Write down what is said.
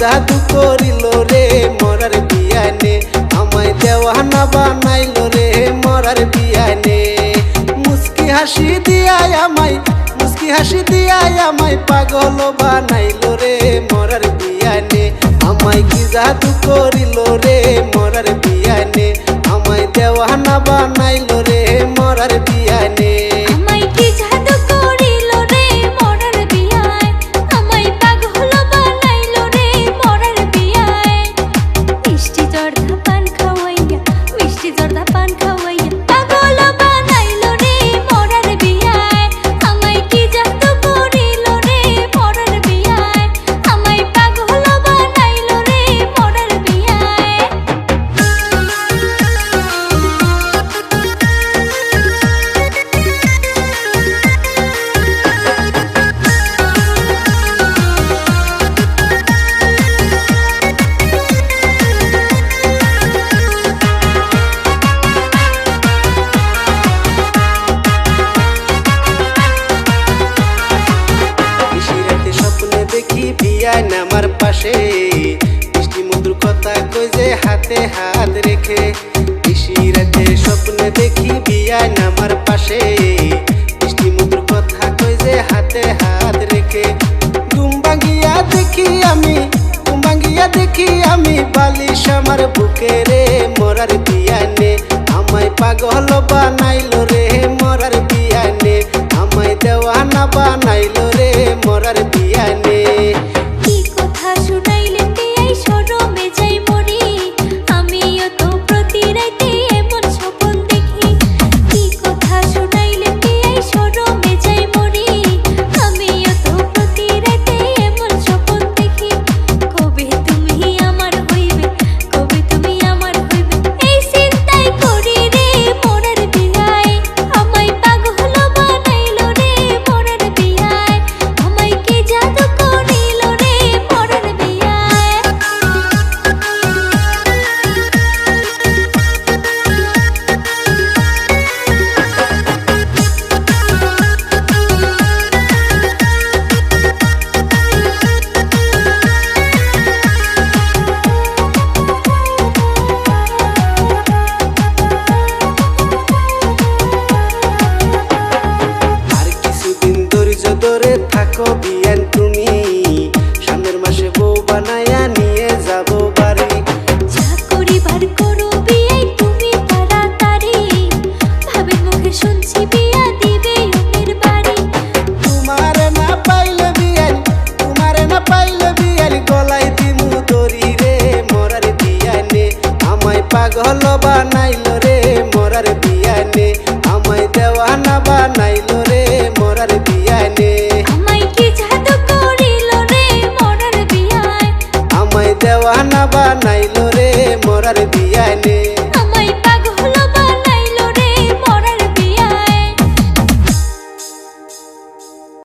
জাদু করিল রে, মরার বিয়ানে আমায় দেওয়ানা বানাইল রে, মরার বিয়ানে মুস্কি হাসি দিয়াই আমায়, মুস্কি হাসি দিয়াই আমায় পাগল বানাইল রে, মরার বিয়ানে আমায় কি জাদু করিল রে যে হাতে হাত রেখে নিশিরাতে স্বপ্নে দেখি বিয়ায় নামার পাশে। মিষ্টি মধুর কথা কই হাতে হাত রেখে। ঘুম ভাঙিয়া দেখি আমি, ঘুম ভাঙিয়া দেখি আমি বালিশ আমার বুকে রে, মরার বিয়ানে। আমায় পাগল বানাইলো রে, মরার বিয়ানে। আমায় দেওয়ানা বানাইলো বানাইলো রে মরার বিয়ানে। আমায় দেওয়ানা বানাইলো রে মরার বিয়ানে। আমায় কি জাদু করিল রে মরার বিয়ায়? আমায় দেওয়ানা বানাইলো রে মরার বিয়ানে।